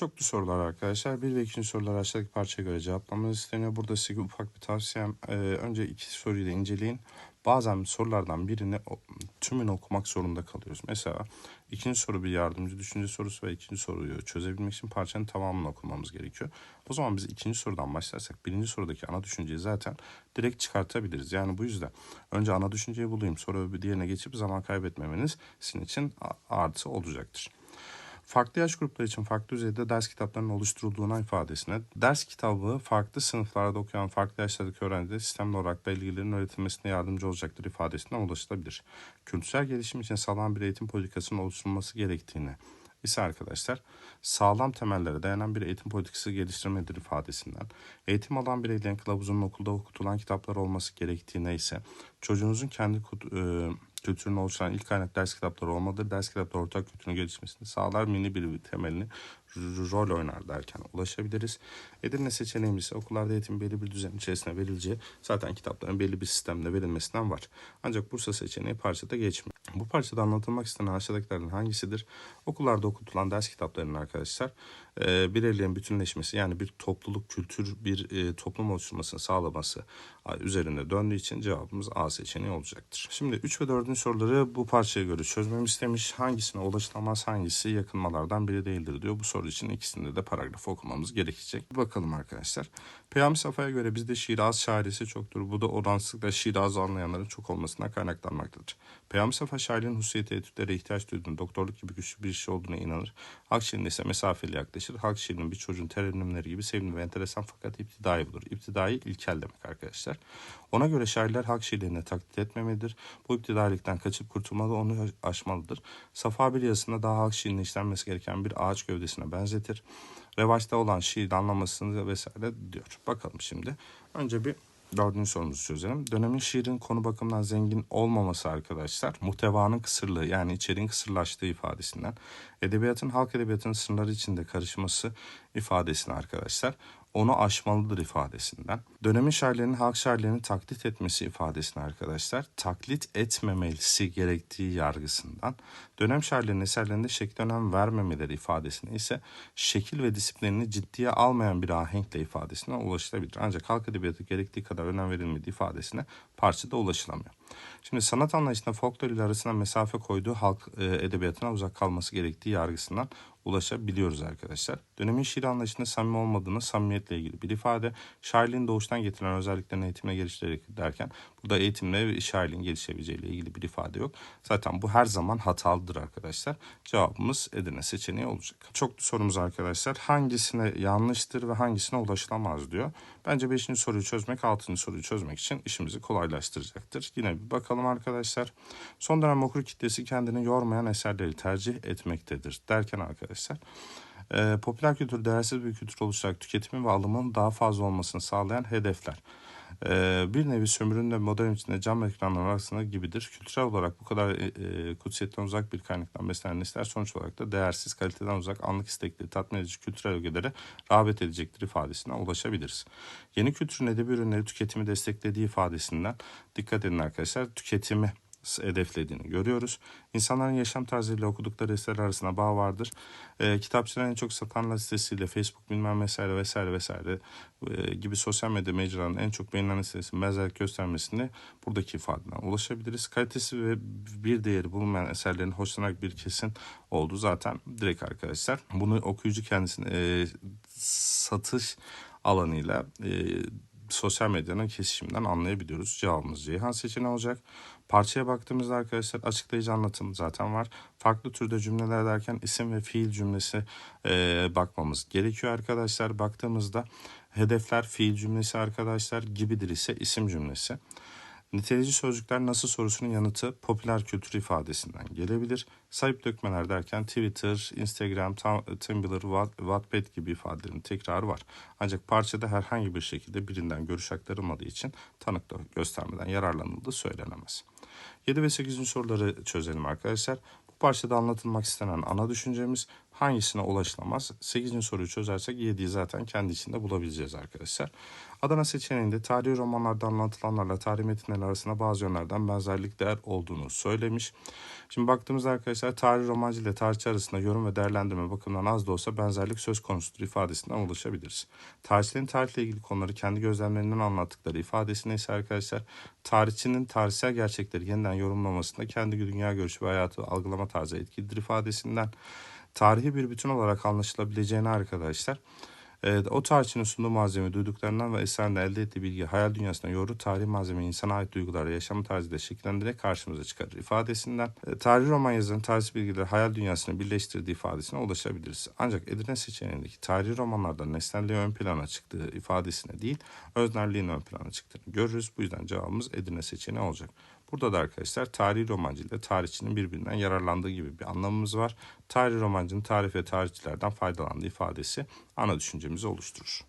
Çoklu sorular arkadaşlar. Bir ve ikinci sorular aşağıdaki parçaya göre cevaplamanız isteniyor. Burada size ufak bir tavsiyem. e, önce iki soruyu da inceleyin. Bazen sorulardan birini tümünü okumak zorunda kalıyoruz. Mesela ikinci soru bir yardımcı düşünce sorusu ve ikinci soruyu çözebilmek için parçanın tamamını okumamız gerekiyor. O zaman biz ikinci sorudan başlarsak birinci sorudaki ana düşünceyi zaten direkt çıkartabiliriz. Yani bu yüzden önce ana düşünceyi bulayım sonra bir diğerine geçip zaman kaybetmemeniz sizin için artı olacaktır. Farklı yaş grupları için farklı düzeyde ders kitaplarının oluşturulduğuna ifadesine, ders kitabı farklı sınıflarda okuyan farklı yaşlardaki öğrencilere sistemli olarak belgelerin öğretilmesine yardımcı olacaktır ifadesinden ulaşılabilir. Kültürel gelişim için sağlam bir eğitim politikasının oluşturulması gerektiğini ise arkadaşlar sağlam temellere dayanan bir eğitim politikası geliştirmedir ifadesinden eğitim alan bireylerin kılavuzunun okulda okutulan kitaplar olması gerektiğine ise çocuğunuzun kendi kut- e, kültürünü oluşturan ilk kaynak ders kitapları olmalıdır. Ders kitapları ortak kültürün gelişmesini sağlar, mini bir temelini rol oynar derken ulaşabiliriz. Edirne seçeneğimiz ise okullarda eğitim belli bir düzen içerisinde verileceği zaten kitapların belli bir sistemde verilmesinden var. Ancak Bursa seçeneği parçada geçmiyor. Bu parçada anlatılmak istenen aşağıdakilerden hangisidir? Okullarda okutulan ders kitaplarının arkadaşlar e, bireylerin bütünleşmesi yani bir topluluk, kültür, bir e, toplum oluşturmasını sağlaması üzerinde döndüğü için cevabımız A seçeneği olacaktır. Şimdi 3 ve 4. soruları bu parçaya göre çözmemi istemiş. Hangisine ulaşılamaz, hangisi yakınmalardan biri değildir diyor. Bu soru için ikisinde de paragrafı okumamız gerekecek. Bakalım arkadaşlar. Peyami Safa'ya göre bizde şiraz şairesi çoktur. Bu da oransızlıkla şirazı anlayanların çok olmasına kaynaklanmaktadır. Peyami Safa şairin hususiyeti etütlere ihtiyaç duyduğunu, doktorluk gibi güçlü bir iş olduğuna inanır. Halk ise mesafeli yaklaşır. Halk bir çocuğun terennümleri gibi sevimli ve enteresan fakat iptidai bulur. İptidai ilkel demek arkadaşlar. Ona göre şairler halk şiirlerini taklit etmemelidir. Bu iptidailikten kaçıp kurtulmalı, onu aşmalıdır. Safa bir yazısında daha halk şiirine işlenmesi gereken bir ağaç gövdesine benzetir. Revaçta olan şiir anlamasını vesaire diyor. Bakalım şimdi. Önce bir Dördüncü sorumuzu çözelim. Dönemin şiirin konu bakımından zengin olmaması arkadaşlar, muhtevanın kısırlığı yani içeriğin kısırlaştığı ifadesinden, edebiyatın halk edebiyatının sınırları içinde karışması ifadesine arkadaşlar, onu aşmalıdır ifadesinden. Dönemin şairlerinin halk şairlerini taklit etmesi ifadesine arkadaşlar, taklit etmemesi gerektiği yargısından, dönem şairlerinin eserlerinde şekil önem vermemeleri ifadesine ise şekil ve disiplinini ciddiye almayan bir ahenkle ifadesine ulaşılabilir. Ancak halk edebiyatı gerektiği kadar önem verilmediği ifadesine parçada ulaşılamıyor. Şimdi sanat anlayışında folklor ile arasına mesafe koyduğu halk e, edebiyatına uzak kalması gerektiği yargısından ulaşabiliyoruz arkadaşlar. Dönemin şiir anlayışında samimi olmadığını samimiyetle ilgili bir ifade. Şairliğin doğuştan getirilen özelliklerini eğitimle geliştirerek derken burada eğitimle ve şairliğin gelişebileceğiyle ilgili bir ifade yok. Zaten bu her zaman hatalıdır arkadaşlar. Cevabımız Edirne seçeneği olacak. Çoklu sorumuz arkadaşlar. Hangisine yanlıştır ve hangisine ulaşılamaz diyor. Bence 5. soruyu çözmek 6. soruyu çözmek için işimizi kolaylaştıracaktır. Yine bir bakalım arkadaşlar. Son dönem okur kitlesi kendini yormayan eserleri tercih etmektedir derken arkadaşlar. e, popüler kültür değersiz bir kültür oluşturarak tüketimin ve alımın daha fazla olmasını sağlayan hedefler. E, bir nevi sömürünün de modern içinde cam ekranlar arasında gibidir. Kültürel olarak bu kadar e, e, kutsiyetten uzak bir kaynaktan beslenen nesler sonuç olarak da değersiz, kaliteden uzak, anlık istekli, tatmin edici kültürel ögelere rağbet edecektir ifadesine ulaşabiliriz. Yeni kültürün edebi ürünleri tüketimi desteklediği ifadesinden dikkat edin arkadaşlar. Tüketimi hedeflediğini görüyoruz. İnsanların yaşam tarzıyla okudukları eserler arasında bağ vardır. E, kitapçıların en çok satan listesiyle Facebook bilmem vesaire vesaire vesaire e, gibi sosyal medya mecralarının en çok beğenilen listesinin benzerlik göstermesini buradaki ifadeden ulaşabiliriz. Kalitesi ve bir değeri bulunmayan eserlerin hoşlanarak bir kesin olduğu zaten direkt arkadaşlar. Bunu okuyucu kendisine e, satış alanıyla e, sosyal medyanın kesişiminden anlayabiliyoruz. Cevabımız Ceyhan seçeneği olacak. Parçaya baktığımızda arkadaşlar açıklayıcı anlatım zaten var. Farklı türde cümleler derken isim ve fiil cümlesi e, bakmamız gerekiyor arkadaşlar. Baktığımızda hedefler fiil cümlesi arkadaşlar gibidir ise isim cümlesi. Nitelici sözcükler nasıl sorusunun yanıtı popüler kültür ifadesinden gelebilir. Sayıp dökmeler derken Twitter, Instagram, Tum- Tumblr, Watt- Wattpad gibi ifadelerin tekrarı var. Ancak parçada herhangi bir şekilde birinden görüş aktarılmadığı için tanık da göstermeden yararlanıldığı söylenemez. 7 ve 8. soruları çözelim arkadaşlar. Bu parçada anlatılmak istenen ana düşüncemiz hangisine ulaşılamaz? 8. soruyu çözersek 7'yi zaten kendi içinde bulabileceğiz arkadaşlar. Adana seçeneğinde tarihi romanlarda anlatılanlarla tarih metinleri arasında bazı yönlerden benzerlikler olduğunu söylemiş. Şimdi baktığımızda arkadaşlar tarih romancı ile tarihçi arasında yorum ve değerlendirme bakımından az da olsa benzerlik söz konusudur ifadesinden ulaşabiliriz. Tarihçilerin tarihle ilgili konuları kendi gözlemlerinden anlattıkları ifadesine ise arkadaşlar tarihçinin tarihsel gerçekleri yeniden yorumlamasında kendi dünya görüşü ve hayatı algılama tarzı etkilidir ifadesinden tarihi bir bütün olarak anlaşılabileceğini arkadaşlar O tarihçinin sunduğu malzeme duyduklarından ve eserinde elde ettiği bilgi hayal dünyasına yoğurdu tarih malzemeyi insana ait duyguları yaşam tarzıyla şekillendirerek karşımıza çıkarır ifadesinden e, tarih roman yazarının tarih bilgileri hayal dünyasını birleştirdiği ifadesine ulaşabiliriz. Ancak Edirne seçeneğindeki tarihi romanlarda nesnelliği ön plana çıktığı ifadesine değil öznerliğin ön plana çıktığını görürüz. Bu yüzden cevabımız Edirne seçeneği olacak. Burada da arkadaşlar tarihi romancı ile tarihçinin birbirinden yararlandığı gibi bir anlamımız var. Tarihi romancının tarih ve tarihçilerden faydalandığı ifadesi ana düşüncemizi oluşturur.